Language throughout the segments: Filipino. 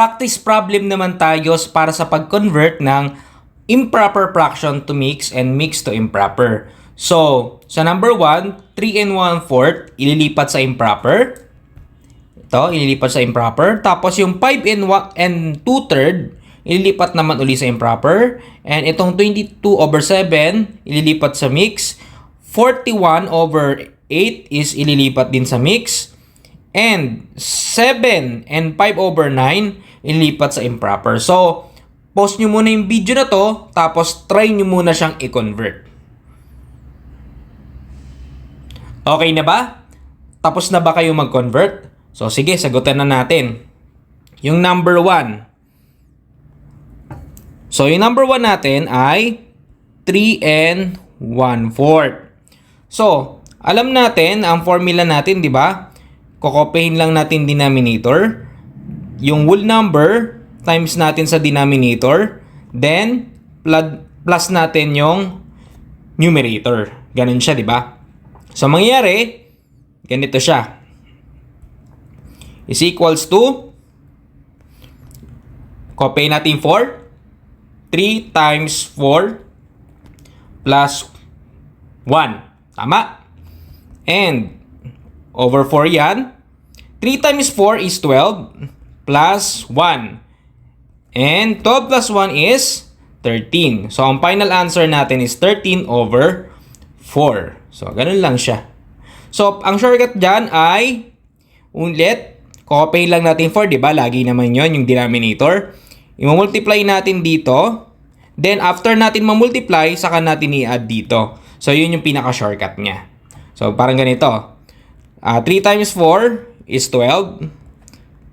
practice problem naman tayo para sa pag-convert ng improper fraction to mix and mix to improper. So, sa number 1, 3 and 1 fourth, ililipat sa improper. Ito, ililipat sa improper. Tapos yung 5 and 1 and 2 third, ililipat naman uli sa improper. And itong 22 over 7, ililipat sa mix. 41 over 8 is ililipat din sa mix. And 7 and 5 over 9, ililipat sa improper. So, pause nyo muna yung video na to, tapos try nyo muna siyang i-convert. Okay na ba? Tapos na ba kayo mag-convert? So, sige, sagutan na natin. Yung number 1. So, yung number 1 natin ay 3 and 1 fourth. So, alam natin, ang formula natin, di ba? Kokopehin lang natin denominator. Yung whole number times natin sa denominator. Then, pl- plus natin yung numerator. Ganun siya, di ba? So, mangyayari, ganito siya. Is equals to, copy natin 4. 3 times 4 plus 1. Tama? And, over 4 yan. 3 times 4 is 12 plus 1. And 12 plus 1 is 13. So, ang final answer natin is 13 over 4. So, ganun lang siya. So, ang shortcut dyan ay ulit, copy lang natin 4, di ba? Lagi naman yon yung denominator. I-multiply natin dito. Then, after natin ma-multiply, saka natin i-add dito. So, yun yung pinaka-shortcut niya. So, parang ganito. Uh, 3 times 4 is 12.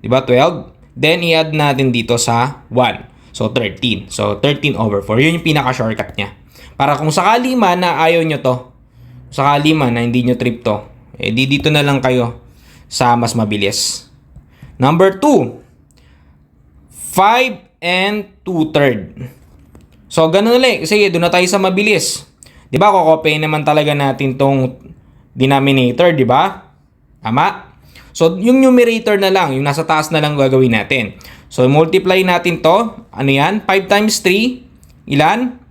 Di ba? 12. Then, i-add natin dito sa 1. So, 13. So, 13 over 4. Yun yung pinaka-shortcut niya. Para kung sakali man na ayaw nyo to, sakali man na hindi nyo trip to, eh di dito na lang kayo sa mas mabilis. Number 2. 5 and 2 third. So, ganun ulit. Sige, doon na tayo sa mabilis. Di ba, kokopay naman talaga natin tong denominator, di ba? Tama? So, yung numerator na lang, yung nasa taas na lang gagawin natin. So, multiply natin to. Ano yan? 5 times 3. Ilan?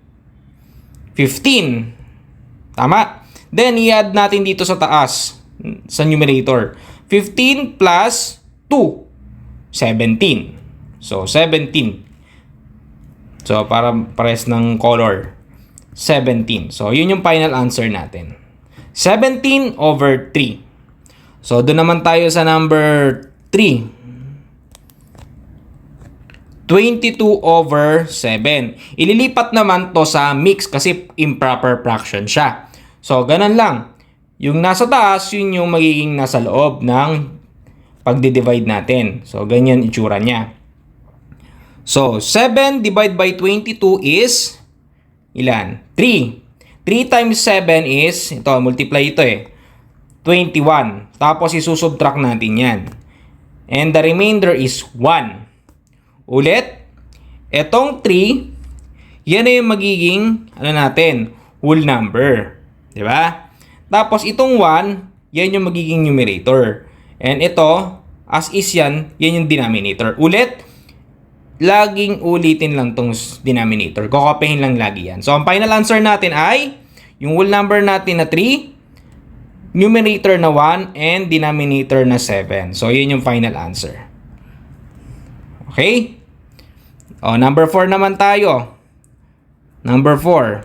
15. Tama? Then, i-add natin dito sa taas, sa numerator. 15 plus 2. 17. So, 17. So, para pares ng color. 17. So, yun yung final answer natin. 17 over 3. So, doon naman tayo sa number 3. 22 over 7. Ililipat naman to sa mix kasi improper fraction siya. So, ganun lang. Yung nasa taas, yun yung magiging nasa loob ng pagdi-divide natin. So, ganyan itsura niya. So, 7 divided by 22 is ilan? 3. 3 times 7 is, ito, multiply ito eh, 21. Tapos, isusubtract natin yan. And the remainder is 1. Ulit, etong 3, yan ay magiging, ano natin, whole number. Ba? Tapos, itong 1, yan yung magiging numerator. And ito, as is yan, yan yung denominator. Ulit, laging ulitin lang tong denominator. Kokopihin lang lagi yan. So, ang final answer natin ay, yung whole number natin na 3, numerator na 1, and denominator na 7. So, yun yung final answer. Okay? O, number 4 naman tayo. Number 4.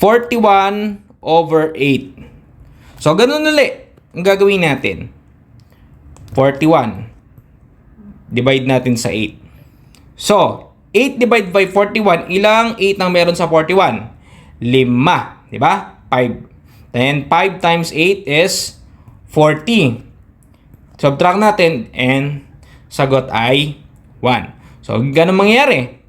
41 over 8. So, ganun ulit ang gagawin natin. 41. Divide natin sa 8. So, 8 divided by 41, ilang 8 ang meron sa 41? 5. Di ba? 5. Then, 5 times 8 is 40. Subtract natin and sagot ay 1. So, ganun mangyayari.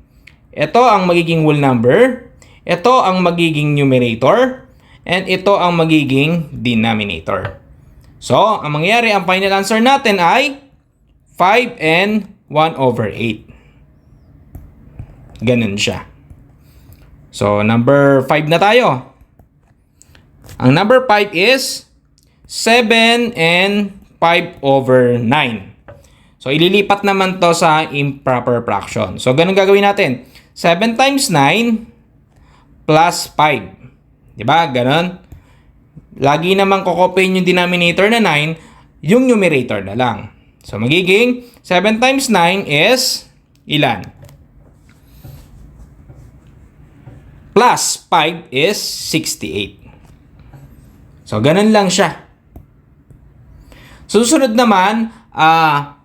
Ito ang magiging whole number. Ito ang magiging numerator. And ito ang magiging denominator. So, ang mangyayari, ang final answer natin ay 5 and 1 over 8. Ganun siya. So, number 5 na tayo. Ang number 5 is 7 and 5 over 9. So, ililipat naman to sa improper fraction. So, ganun gagawin natin. 7 times 9 plus 5. Di ba? Ganun. Lagi naman kokopyahin yung denominator na 9, yung numerator na lang. So, magiging 7 times 9 is ilan? Plus 5 is 68. So, ganun lang siya. Susunod naman, ah,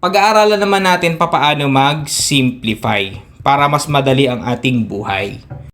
pag-aaralan naman natin papaano mag-simplify para mas madali ang ating buhay.